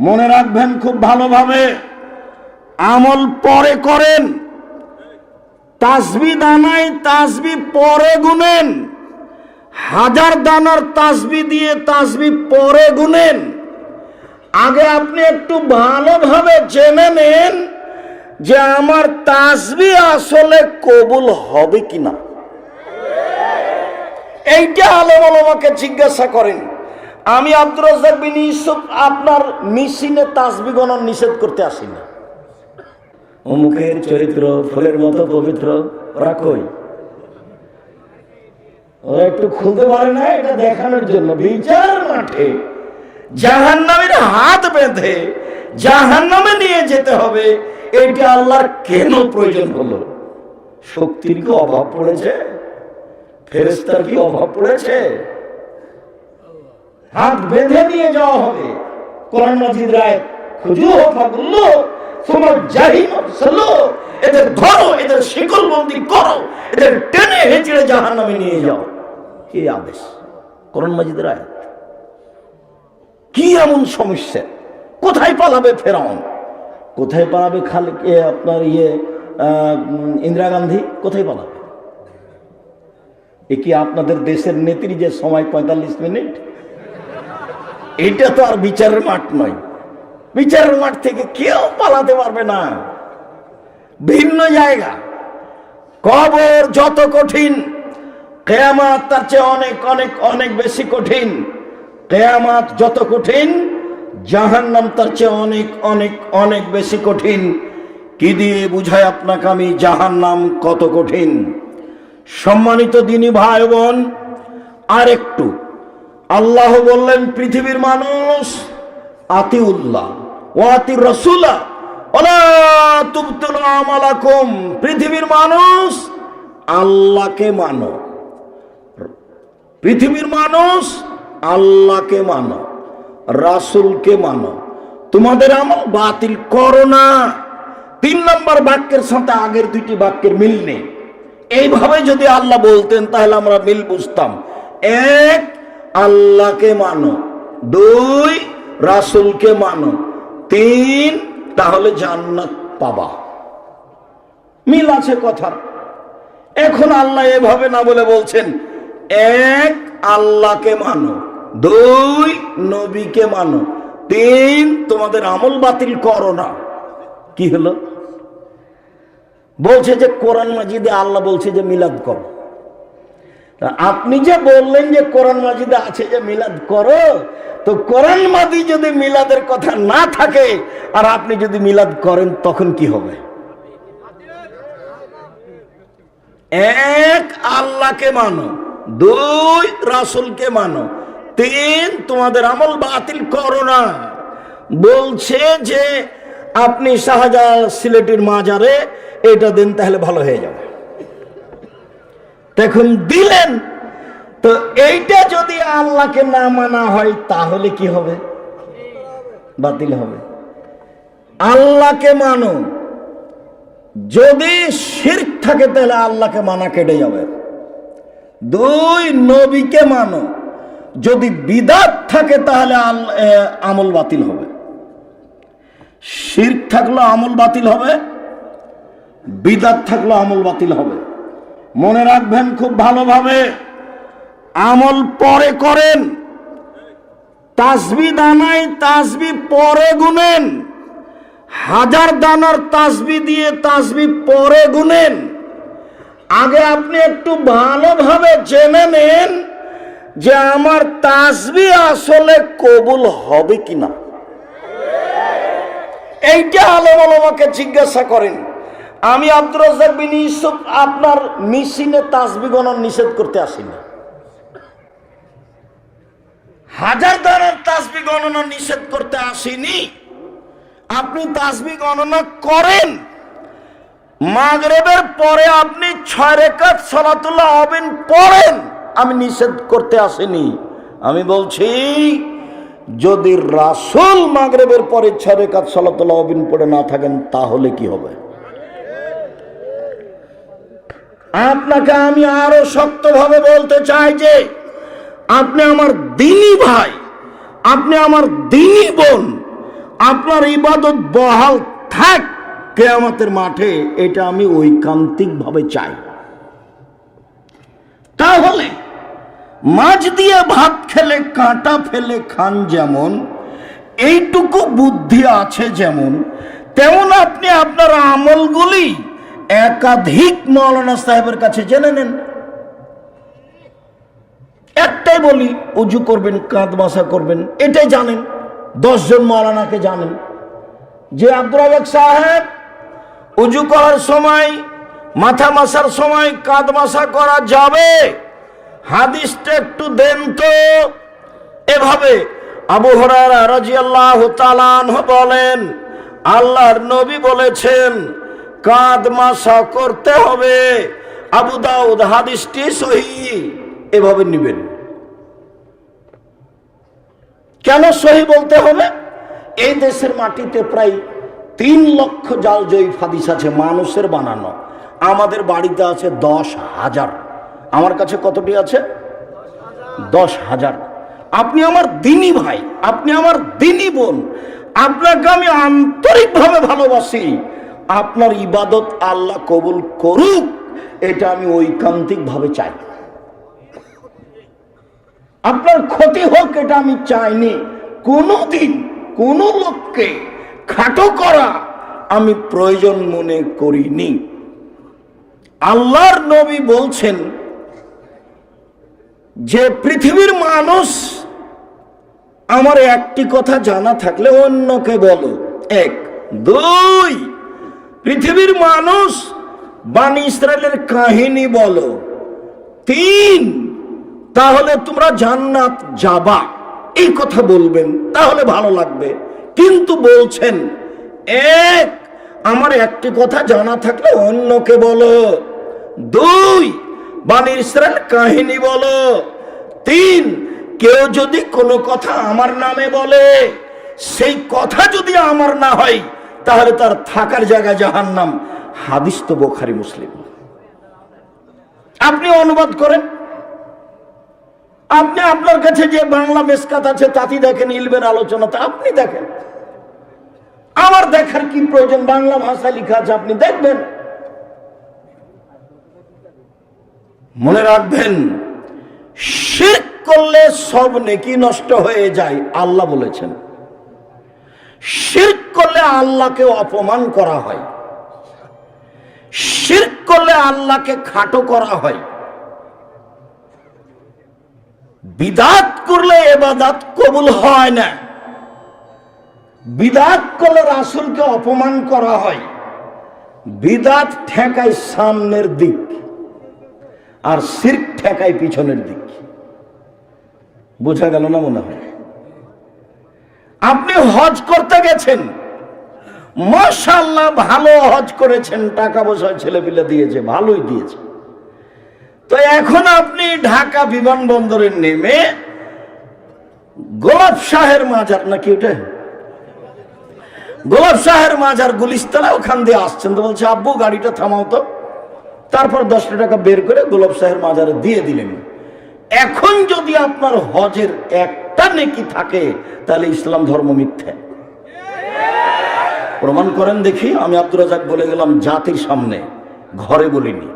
মনে রাখবেন খুব ভালোভাবে। আমল পরে করেন। তাসবি দানায় তাসবি পরে গুনেন। হাজার দানার তাসবি দিয়ে তাসবি পরে গুনেন। আগে আপনি একটু ভালোভাবে জেনে নেন যে আমার তাসবি আসলে কবুল হবে কিনা। এইটা আলেম আমাকে জিজ্ঞাসা করেন। আমি আব্দুর আপনার মিশিনে তাসবি গণন নিষেধ করতে আসি না অমুকের চরিত্র ফুলের মতো পবিত্র, ওরা কই? ওরা একটু খুলতে পারে না এটা দেখানোর জন্য। বিচার মাঠে জাহান নামের হাত বেঁধে জাহান নামে নিয়ে যেতে হবে। এটা আল্লাহর কেন প্রয়োজন হলো? শক্তির কি অভাব পড়েছে? ফেরেস্তার কি অভাব পড়েছে? হাত বেঁধে নিয়ে যাওয়া হবে। কোরআন মাজিদ রায় খুজু ফাগুল্লো তোমার জাহিম সাল্লো এদের ধরো, এদের শিকল বন্দি করো, এদের টেনে হেঁচড়ে জাহান নামে নিয়ে যাও। কি আদেশ? কোরআন মাজিদ রায় কি এমন সমস্যা? কোথায় পালাবে ফেরাউন? কোথায় পালাবে খালি আপনার ইয়ে ইন্দিরা গান্ধী? কোথায় পালাবে? এ কি আপনাদের দেশের নেত্রী যে সময় পঁয়তাল্লিশ মিনিট এটা তো আর বিচারের মাঠ নয়। বিচারের মাঠ থেকে কেউ পালাতে পারবে না। ভিন্ন জায়গা। কবর যত কঠিন, কেয়ামাত তার চেয়ে অনেক অনেক অনেক বেশি কঠিন। কেয়ামাত যত কঠিন, জাহান্নাম তার চেয়ে অনেক অনেক অনেক বেশি কঠিন। কি দিয়ে বুঝায় আপনাকে আমি জাহান্নাম কত কঠিন? সম্মানিত দিনী ভাই বোন আর একটু আল্লাহ বললেন, পৃথিবীর মানুষ, আতিউল্লাহ, ও আতি রসুলা ওলা তুবতুল আমালাকুম, পৃথিবীর মানুষ আল্লাহকে মানো। পৃথিবীর মানুষ আল্লাহকে মানো, রাসুলকে মানো। তোমাদের আমল বাতিল করো না। তিন নম্বর বাক্যের সাথে আগের দুইটি বাক্যের মিল নেই। এইভাবে যদি আল্লাহ বলতেন, তাহলে আমরা মিল বুঝতাম। এক আল্লাহকে মানো। দুই, রাসুলকে মানো। তিন, তাহলে জান্নাত পাবা। মিল আছে কথা। এখন আল্লাহ এভাবে না বলে বলছেন, এক, আল্লাহকে মানো। দুই, নবীকে মানো। তিন, তোমাদের আমল বাতিল করো না। কি হলো? বলছে যে কোরআন মাজিদে আল্লাহ বলছে যে মিলাদ করো। আপনি যে বললেন যে কোরআন মাজিদে আছে যে মিলাদ করো, তো কোরআন মাদি যদি মিলাদের কথা না থাকে, আর আপনি যদি মিলাদ করেন, তখন কি হবে? এক আল্লাহকে মানো, দুই রাসুলকে মানো, তিন তোমাদের আমল বাতিল করো না। বলছে যে, আপনি শাহজাহান সিলেটের মাজারে এটা দেন, তাহলে ভালো হয়ে যাবে। দেখুন, দিলেন। তো এইটা যদি আল্লাহকে না মানা হয়, তাহলে কি হবে? বাতিল হবে। আল্লাহকে মানো। যদি শির্ক থাকে, তাহলে আল্লাহকে মানা কেটে যাবে। দুই, নবীকে মানো। যদি বিদাত থাকে, তাহলে আমল বাতিল হবে। শির্ক থাকলে আমল বাতিল হবে, বিদাত থাকলে আমল বাতিল হবে। মনে রাখবেন খুব ভালোভাবে। আমল পরে করেন। তাসবি দানায় তাসবি পরে গুনেন। হাজার দানার তাসবি দিয়ে তাসবি পরে গুনেন। আগে আপনি একটু ভালোভাবে জেনে নেন যে আমার তাসবি আসলে কবুল হবে কিনা। এইটা আলেম আমাকে জিজ্ঞাসা করেন। আমি আব্দুর রাজ্জাক বিন ইউসুফ, আপনার মিশিনে তাসবি গণন নিষেধ করতে আসিনি হাজার দানার তাসবি গণনা নিষেধ করতে আসিনি। আপনি তাসবি গণনা করেন। মাগরেবের পরে আপনি ছয় রেখাত সলাতুল্লাহ হবেন পড়েন। আমি নিষেধ করতে আসিনি। আমি বলছি, যদি রাসুল মাগরেবের পরে ছয় রেখাত সলাতুল্লাহ হবেন পড়ে না থাকেন, তাহলে কি হবে? আপনাকে আমি আরও শক্তভাবে বলতে চাই যে, আপনি আমার দিনী ভাই, আপনি আমার দিনী বোন, আপনার ইবাদত বহাল থাক কেয়ামতের মাঠে, এটা আমি ঐকান্তিক ভাবে চাই। তাহলে, মাছ দিয়ে ভাত খেলে, কাঁটা ফেলে খান যেমন, এইটুকু বুদ্ধি আছে যেমন, তেমন আপনি আপনার আমলগুলি একাধিক মৌলানা সাহেবের কাছে জেনে নেন। একটাই বলি, উজু করবেন, কাঁধ বাসা করবেন, এটাই জানেন, দশজন মৌলানাকে জানেন। যে আব্দুল সাহেব উজু করার সময়, মাথা মাসার সময় কাঁধ মাসা করা যাবে, হাদিসটা একটু দেন তো। এভাবে আবু হরারা বলেন, আল্লাহর নবী বলেছেন কাঁধ মাসা করতে হবে। আবু দাউদ হাদিসটি সহি। এভাবে নিবেন। কেন সহি বলতে হবে? এই দেশের মাটিতে প্রায় তিন লক্ষ জাল জয়ী হাদিস আছে মানুষের বানানো। আমাদের বাড়িতে আছে দশ হাজার। আমার কাছে কতটি আছে? দশ হাজার। আপনি আমার দিনী ভাই, আপনি আমার দিনী বোন। আপনাকে আমি আন্তরিকভাবে ভালোবাসি। আপনার ইবাদত আল্লাহ কবুল করুক, এটা আমি ঐকান্তিক ভাবে চাই। আপনার ক্ষতি হোক, এটা আমি চাইনি। কোনোদিন কোন লোককে খাটো করা আমি প্রয়োজন মনে করিনি। আল্লাহর নবী বলছেন, যে পৃথিবীর মানুষ, আমার একটি কথা জানা থাকলে অন্যকে বলো। এক, দুই পৃথিবীর মানুষ বাণী ইসরায়েলের কাহিনী বলো। তিন, তাহলে তোমরা জান্নাত যাবা। এই কথা বলবেন, তাহলে ভালো লাগবে। কিন্তু বলছেন, এক, আমার একটি কথা জানা থাকলে অন্যকে বলো। দুই বাণীর ইসরায়েল কাহিনী বলো। তিন, কেউ যদি কোনো কথা আমার নামে বলে, সেই কথা যদি আমার না হয় তাহলে তার থাকার জায়গা জাহান নাম হাদিস তো বোখারি মুসলিম। আপনি অনুবাদ করেন। আপনি আপনার কাছে যে বাংলা মেসকাত আছে তাতে দেখেন ইলবের আলোচনাতে আপনি দেখেন। আমার দেখার কি প্রয়োজন? বাংলা ভাষা লেখা আছে, আপনি দেখবেন। মনে রাখবেন শির করলে সব নেকি নষ্ট হয়ে যায়, আল্লাহ বলেছেন। শির করলে আল্লাহকে অপমান করা হয়। শির করলে আল্লাহকে খাটো করা হয়। বিদাত করলে এবাদাত কবুল হয় না। বিদাত করলে রাসুলকে অপমান করা হয়। বিদাত ঠেকায় সামনের দিক আর সির্ক ঠেকায় পিছনের দিক। বোঝা গেল না মনে হয়? আপনি হজ করতে গেছেন। মাশাল্লাহ ভালো হজ করেছেন টাকা পয়সা ছেলে পিলে দিয়েছে, ভালোই দিয়েছে। তো এখন আপনি ঢাকা বিমানবন্দরে নেমে গোলাপ শাহের মাজার, নাকি ওটা? গোলাপ শাহের মাজার গুলিস্তালা ওখান দিয়ে আসছেন। তো বলছে, আব্বু, গাড়িটা থামাও তো। তারপর দশটা টাকা বের করে গোলাপ শাহের মাজারে দিয়ে দিলেন। এখন যদি আপনার হজের একটা নেকি থাকে, তাহলে ইসলাম ধর্ম মিথ্যে। প্রমাণ করেন দেখি, আমি আব্দুল রাজাক বলে গেলাম, জাতির সামনে, ঘরে বলিনি।